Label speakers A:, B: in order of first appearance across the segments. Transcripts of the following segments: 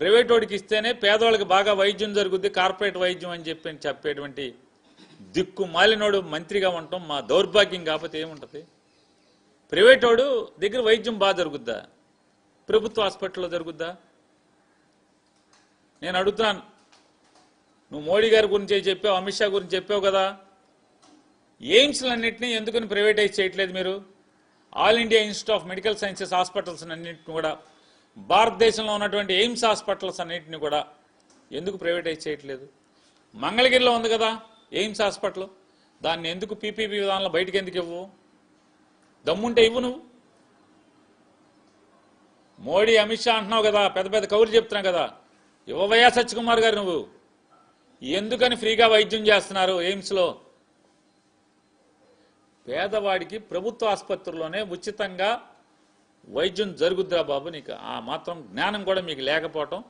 A: Private వాడికి ఇస్తేనే పేదవాళ్ళకి బాగా వైద్యం జరుగుద్ది కార్పొరేట్ వైద్యం అని చెప్పి చెప్పేటువంటి దిక్కు మాలినోడు మంత్రిగా ఉండటం మా దౌర్భాగ్యం కాకపోతే ఏముంటుంది? ప్రైవేట్ వాడు దగ్గర వైద్యం బాగా జరుగుద్దా? ప్రభుత్వ హాస్పిటల్లో జరుగుద్దా? నేను అడుగుతున్నాను. నువ్వు మోడీ గారి గురించి చెప్పావు అమిత్ షా గురించి చెప్పావు కదా. ఎయిమ్స్లన్నింటినీ ఎందుకని ప్రైవేటైజ్ చేయట్లేదు మీరు? All India institute of medical sciences hospitals అన్నింటిని కూడా భారతదేశంలో ఉన్నటువంటి ఎయిమ్స్ హాస్పిటల్స్ అన్నింటిని కూడా ఎందుకు ప్రైవేటైజ్ చేయట్లేదు? మంగళగిరిలో ఉంది కదా ఎయిమ్స్ హాస్పిటల్. దాన్ని ఎందుకు పీపీపీ విధానంలో బయటకు ఎందుకు ఇవ్వు? దమ్ముంటే ఇవ్వు నువ్వు. మోడీ అమిత్ షా అంటున్నావు కదా పెద్ద పెద్ద కౌరు చెప్తున్నావు కదా. ఇవ్వవయ్యా సత్యకుమార్ గారు నువ్వు. ఎందుకని ఫ్రీగా వైద్యం చేస్తున్నారు ఎయిమ్స్లో? పేదవాడికి ప్రభుత్వ ఆసుపత్రిలోనే ఉచితంగా వైద్యం జరుగుద్దిరా బాబు నీకు. ఆ మాత్రం జ్ఞానం కూడా మీకు లేకపోవటం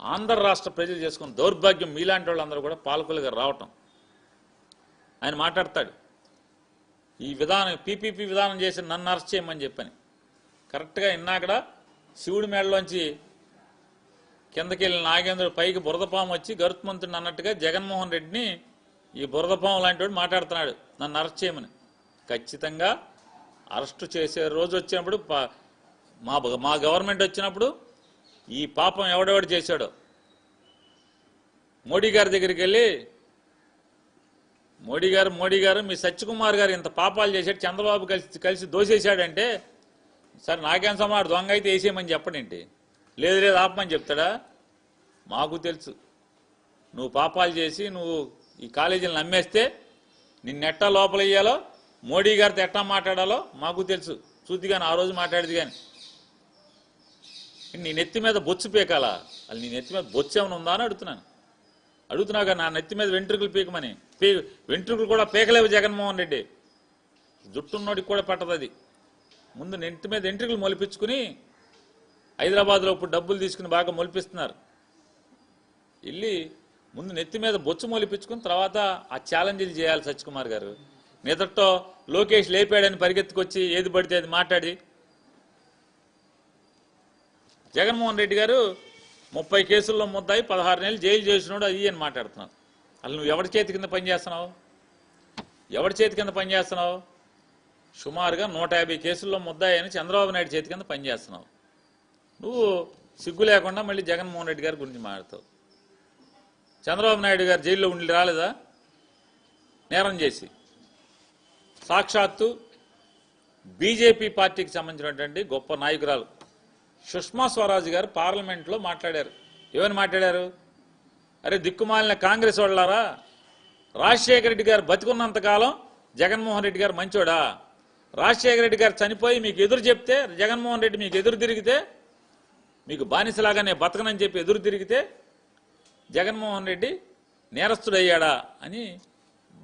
A: ఆంధ్ర రాష్ట్ర ప్రజలు చేసుకున్న దౌర్భాగ్యం మీలాంటి వాళ్ళందరూ కూడా పాలకులుగా రావటం. ఆయన మాట్లాడతాడు ఈ విధానం పీపీపీ విధానం చేసి నన్ను అరెస్ట్ చేయమని చెప్పని. కరెక్ట్గా ఇన్నాకడ శివుడి మేడలోంచి కిందకి వెళ్ళిన నాగేంద్రుడు పైకి బురదపాము వచ్చి గరుత్మంతుడిని అన్నట్టుగా జగన్మోహన్ రెడ్డిని ఈ బురదపాము లాంటి వాడు మాట్లాడుతున్నాడు నన్ను అరెస్ట్ చేయమని. ఖచ్చితంగా అరెస్ట్ చేసే రోజు వచ్చినప్పుడు పా- మా మా గవర్నమెంట్ వచ్చినప్పుడు ఈ పాపం ఎవడెవడు చేశాడో? మోడీ గారి దగ్గరికి వెళ్ళి మోడీ గారు మోడీ గారు మీ సత్యకుమార్ గారు ఇంత పాపాలు చేశాడు చంద్రబాబు కలిసి కలిసి దోసేశాడంటే సరే నాకేం సమాడు దొంగ అయితే వేసేయమని చెప్పడేంటి లేదు లేదు ఆపమని చెప్తాడా? మాకు తెలుసు. నువ్వు పాపాలు చేసి నువ్వు ఈ కాలేజీని నమ్మేస్తే నిన్నెట్టా లోపల ఇయ్యాలో మోడీ గారితో ఎట్టా మాట్లాడాలో మాకు తెలుసు. చూద్ది కానీ ఆ రోజు మాట్లాడేది కానీ నీ నెత్తి మీద బొచ్చు పీకాలా? అది నీ నెత్తి మీద బొచ్చు ఏమైనా ఉందా అని అడుగుతున్నాను. అడుగుతున్నాగా నా నెత్తి మీద వెంట్రుకలు పీకమని. పీ వెంట్రుకలు కూడా పీకలేవు జగన్మోహన్ రెడ్డి. జుట్టున్నోడికి కూడా పట్టదు అది. ముందు నెత్తి మీద వెంట్రుకలు మొలిపించుకుని హైదరాబాద్లో ఇప్పుడు డబ్బులు తీసుకుని బాగా మొలిపిస్తున్నారు. వెళ్ళి ముందు నెత్తి మీద బొచ్చు మొలిపించుకుని తర్వాత ఆ ఛాలెంజీలు చేయాలి సత్యకుమార్ గారు. నిద్రతో లోకేష్ లేపాడని పరిగెత్తుకొచ్చి ఏది పడితే అది మాట్లాడి. జగన్మోహన్ రెడ్డి గారు ముప్పై కేసుల్లో ముద్దాయి పదహారు నెలలు జైలు చేసినాడు అది అని మాట్లాడుతున్నావు అసలు నువ్వు ఎవరి చేతి కింద పనిచేస్తున్నావు? ఎవరి చేతి కింద పనిచేస్తున్నావు? సుమారుగా నూట యాభై కేసుల్లో ముద్దాయి అని చంద్రబాబు నాయుడు చేతి కింద పనిచేస్తున్నావు. నువ్వు సిగ్గు లేకుండా మళ్ళీ జగన్మోహన్ రెడ్డి గారి గురించి మాట్లాడతావు. చంద్రబాబు నాయుడు గారు జైల్లో ఉండి రాలేదా? నేరం చేసి. సాక్షాత్తు బీజేపీ పార్టీకి సంబంధించినటువంటి గొప్ప నాయకురాలు సుష్మా స్వరాజ్ గారు పార్లమెంట్లో మాట్లాడారు. ఏమని మాట్లాడారు? అరే దిక్కుమాలిన కాంగ్రెస్ వాళ్ళారా? రాజశేఖర రెడ్డి గారు బతికున్నంతకాలం జగన్మోహన్ రెడ్డి గారు మంచోడా? రాజశేఖర రెడ్డి గారు చనిపోయి మీకు ఎదురు చెప్తే జగన్మోహన్ రెడ్డి మీకు ఎదురు తిరిగితే మీకు బానిసలాగానే బతకనని చెప్పి ఎదురు తిరిగితే జగన్మోహన్ రెడ్డి నేరస్తుడయ్యాడా అని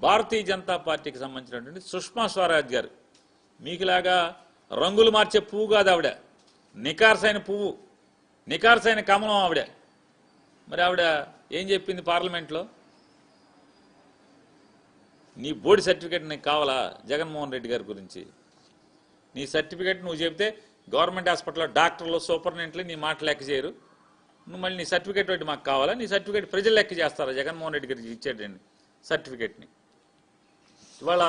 A: భారతీయ జనతా పార్టీకి సంబంధించినటువంటి సుష్మా స్వరాజ్ గారు. మీకులాగా రంగులు మార్చే పువ్వు కాదు ఆవిడ. నికార్సైన పువ్వు. నికార్సైన కమలం ఆవిడ. మరి ఆవిడ ఏం చెప్పింది పార్లమెంట్లో? నీ బోర్డు సర్టిఫికేట్ నీకు కావాలా జగన్మోహన్ రెడ్డి గారి గురించి? నీ సర్టిఫికేట్ నువ్వు చెబితే గవర్నమెంట్ హాస్పిటల్లో డాక్టర్లు సూపరింటెండెంట్లు నీ మాట లెక్క చేయరు. నువ్వు మళ్ళీ నీ సర్టిఫికేట్ ఒకటి మాకు కావాలా? నీ సర్టిఫికేట్ ప్రజలు లెక్క చేస్తారా? జగన్మోహన్ రెడ్డి గారికి ఇచ్చేటండి సర్టిఫికేట్ని. ఇవాళ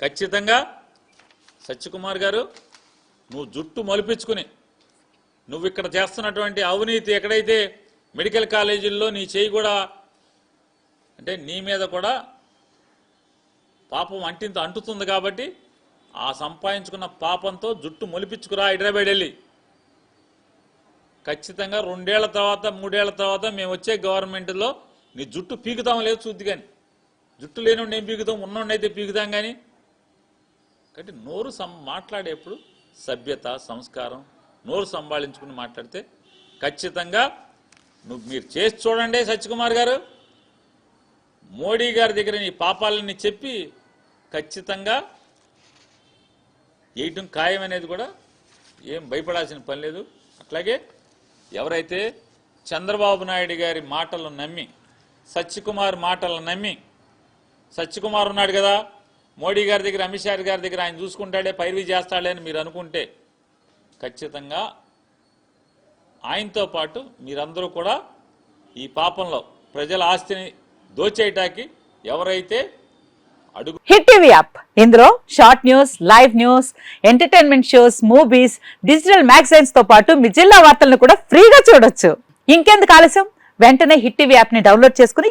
A: ఖచ్చితంగా సత్యకుమార్ గారు నువ్వు జుట్టు మొలిపించుకుని నువ్వు ఇక్కడ చేస్తున్నటువంటి అవినీతి ఎక్కడైతే మెడికల్ కాలేజీల్లో నీ చేయి కూడా అంటే నీ మీద కూడా పాపం అంటింత అంటుతుంది కాబట్టి ఆ సంపాదించుకున్న పాపంతో జుట్టు మొలిపించుకురా హైదరాబాద్ వెళ్ళి. ఖచ్చితంగా రెండేళ్ళ తర్వాత మూడేళ్ళ తర్వాత మేము వచ్చే గవర్నమెంట్లో నీ జుట్టు పీకుతాం లేదు చూద్ది కానీ. జుట్టు లేనివాడిని ఏం పీకుతాం? ఉన్నోడిని పీకుతాం కానీ కాబట్టి నోరు సం మాట్లాడేప్పుడు సభ్యత సంస్కారం నోరు సంభాళించుకుని మాట్లాడితే ఖచ్చితంగా నువ్వు మీరు చేసి చూడండి సత్యకుమార్ గారు. మోడీ గారి దగ్గర నీ పాపాలని చెప్పి ఖచ్చితంగా వేయటం ఖాయం అనేది కూడా ఏం భయపడాల్సిన పని లేదు. అట్లాగే ఎవరైతే చంద్రబాబు నాయుడు గారి మాటలు నమ్మి సత్యకుమార్ మాటలు నమ్మి సత్యకుమార్ ఉన్నాడు కదా. మోడీ గారి దగ్గర అమిత్ షా గారి దగ్గర ఆయన చూసుకుంటాడే పైరువి చేస్తాడే అని మీరు అనుకుంటే ఖచ్చితంగా ఆయనతో పాటు మీరందరూ కూడా ఈ పాపంలో ప్రజల ఆస్తిని దోచేయటానికి ఎవరైతే అడుగు
B: హిట్ టీవీ యాప్. ఇందులో short news live news entertainment shows movies digital మ్యాగజైన్స్తో పాటు మీ జిల్లా వార్తలను కూడా ఫ్రీగా చూడొచ్చు. ఇంకెందుకు ఆలస్యం? వెంటనే హిట్ టీవీ యాప్ని డౌన్లోడ్ చేసుకుని